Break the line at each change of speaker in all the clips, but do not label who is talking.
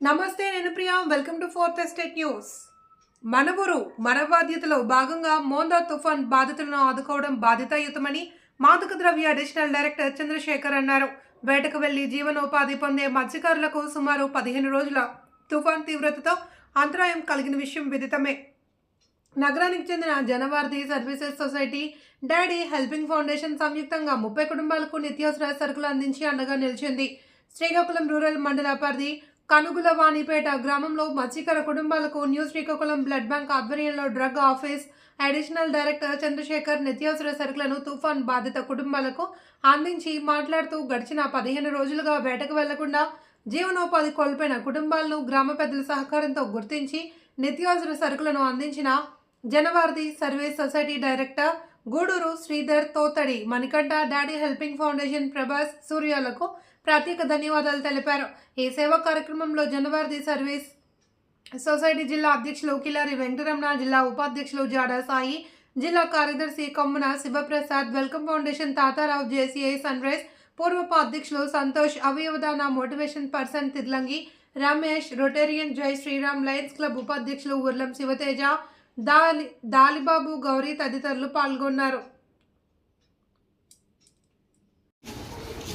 నమస్తే నేను Priya welcome to fourth estate news మన ఊరు మన బాధ్యతలో భాగంగా మోందా తుఫాన్ బాధితులను ఆదుకోవడం బాధ్యతాయుతమని మాదక ద్రవ్య అడిషనల్ డైరెక్టర్ చంద్రశేఖర్ అన్నారు. వేటకు వెళ్ళి జీవనోపాధి పొందే మత్స్యకారులకు సుమారు పదిహేను రోజుల తుఫాన్ తీవ్రతతో అంతరాయం కలిగిన విషయం విదితమే. నగరానికి చెందిన Janavaradhi services society daddy helping foundation సంయుక్తంగా ముప్పై కుటుంబాలకు నిత్యావసర సరుకులు అందించి అండగా నిలిచింది. శ్రీకాకుళం రూరల్ మండల పరిధి కనుగుల వాణిపేట గ్రామంలో మత్స్యకార కుటుంబాలకు న్యూ శ్రీకాకుళం బ్లడ్ బ్యాంక్ ఆధ్వర్యంలో drug office additional director Chandrasekhar నిత్యావసర సరుకులను తుఫాన్ బాధిత కుటుంబాలకు అందించి మాట్లాడుతూ గడిచిన పదిహేను రోజులుగా వేటకు వెళ్ళకుండా జీవనోపాధి కోల్పోయిన కుటుంబాలను గ్రామ పెద్దల సహకారంతో గుర్తించి నిత్యావసర సరుకులను అందించిన Janavaradhi service society director Guduru Sridhar Thotadi Manikanta daddy helping foundation Prabhas సూర్యాలకు ప్రత్యేక ధన్యవాదాలు తెలిపారు. ఈ సేవా కార్యక్రమంలో జనవారధి సర్వీస్ సొసైటీ జిల్లా అధ్యక్షులు కిలారి వెంకటరమణ జిల్లా ఉపాధ్యక్షులు జాడా సాయి జిల్లా కార్యదర్శి Kommana Sivaprasad welcome foundation Tatarao JCI sunrise పూర్వపు అధ్యక్షులు Santosh అవయవదాన motivation person Tirlangi Ramesh rotarian Jai Sriram lions club ఉపాధ్యక్షులు ఉర్లం శివతేజ దాలి దాలిబాబు గౌరీ తదితరులు పాల్గొన్నారు.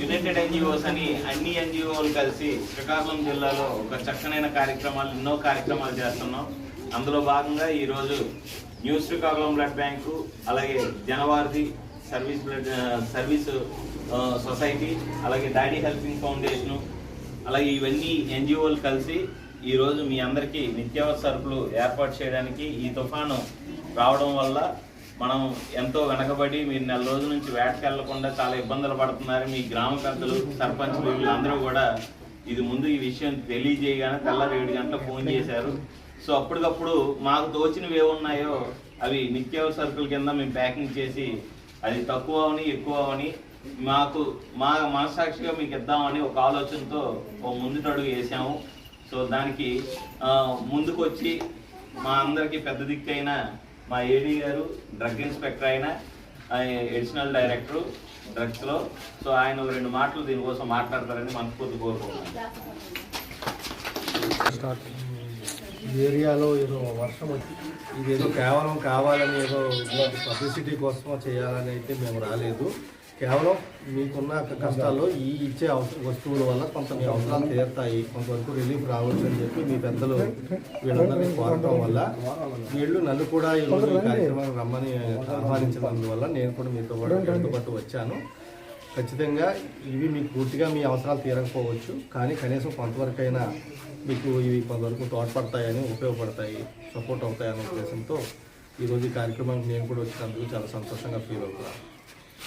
యునైటెడ్ ఎన్జిఓస్ అని అన్ని ఎన్జిఓలు కలిసి శ్రీకాకుళం జిల్లాలో ఒక చక్కనైన కార్యక్రమాలు ఎన్నో కార్యక్రమాలు చేస్తున్నాం. అందులో భాగంగా ఈరోజు న్యూ శ్రీకాకుళం బ్లడ్ బ్యాంకు అలాగే Janavaradhi service blood service society అలాగే డాడీ హెల్పింగ్ ఫౌండేషను అలాగే ఇవన్నీ ఎన్జిఓలు కలిసి ఈరోజు మీ అందరికీ నిత్యావసర సరుకులు ఏర్పాటు చేయడానికి ఈ తుఫాను రావడం వల్ల మనం ఎంతో వెనకబడి మీరు నెల రోజుల నుంచి వేటకి వెళ్ళకుండా చాలా ఇబ్బందులు పడుతున్నారు. మీ గ్రామ పెద్దలు సర్పంచ్ వీళ్ళందరూ కూడా ఇది ముందు ఈ విషయం తెలియజేయగానే తెల్లారి ఏడు గంటలకు ఫోన్ చేశారు. సో అప్పటికప్పుడు మాకు తోచినవి ఏమున్నాయో అవి నిత్యావసర సరుకుల కింద మేము ప్యాకింగ్ చేసి అది తక్కువ అవని ఎక్కువ అవని మాకు మా మనసాక్షిగా మీకు ఇద్దామని ఒక ఆలోచనతో ఓ ముందుటడుగు వేసాము. సో దానికి ముందుకొచ్చి ముందుకు వచ్చి మా అందరికీ పెద్ద దిక్కైన మా ఏడీ గారు డ్రగ్ ఇన్స్పెక్టర్ అయిన ఎడిషనల్ డైరెక్టర్ డ్రగ్స్లో సో ఆయన రెండు మాటలు దీనికోసం మాట్లాడతారని మనస్ఫూర్తి కోరుకుంటున్నాను
ఏరియాలో ఏదో వర్షం వచ్చి ఇదేదో కేవలం కావాలని ఏదో పబ్లిసిటీ కోసం చేయాలని అయితే మేము రాలేదు. కేవలం మీకున్న కష్టాల్లో ఈ ఇచ్చే వస్తువుల వల్ల కొంత మీ అవసరాలు తీరుతాయి. కొంతవరకు రిలీఫ్ రావచ్చు అని చెప్పి మీ పెద్దలు వీళ్ళందరినీ కోరటం వల్ల వీళ్ళు నన్ను కూడా ఈరోజు ఈ కార్యక్రమానికి రమ్మని ఆహ్వానించినందువల్ల నేను కూడా మీతో కూడా మీతో వచ్చాను. ఖచ్చితంగా ఇవి మీకు పూర్తిగా మీ అవసరాలు తీరకపోవచ్చు. కానీ కనీసం కొంతవరకైనా మీకు ఇవి కొంతవరకు తోడ్పడతాయని ఉపయోగపడతాయి సపోర్ట్ అవుతాయనే ఉద్దేశంతో ఈరోజు ఈ కార్యక్రమానికి నేను కూడా వచ్చినందుకు చాలా సంతోషంగా ఫీల్ అవుతున్నాను.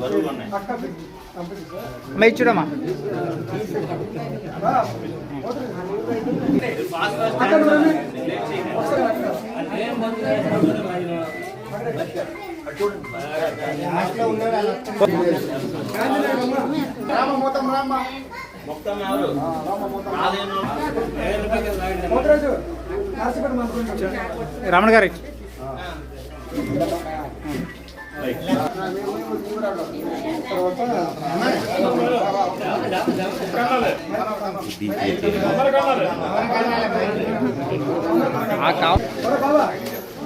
బరువులు
మై చూడమ్మా.
రామ ఫాస్ట్ లేట్ మొత్తం ఎవరు రాలేను
రమణ గారు ఆ కావ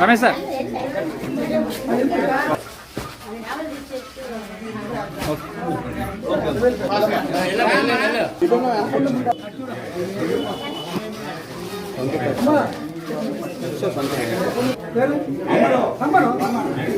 రమేష్ సార్
పేరు రమ్మను రెడీ.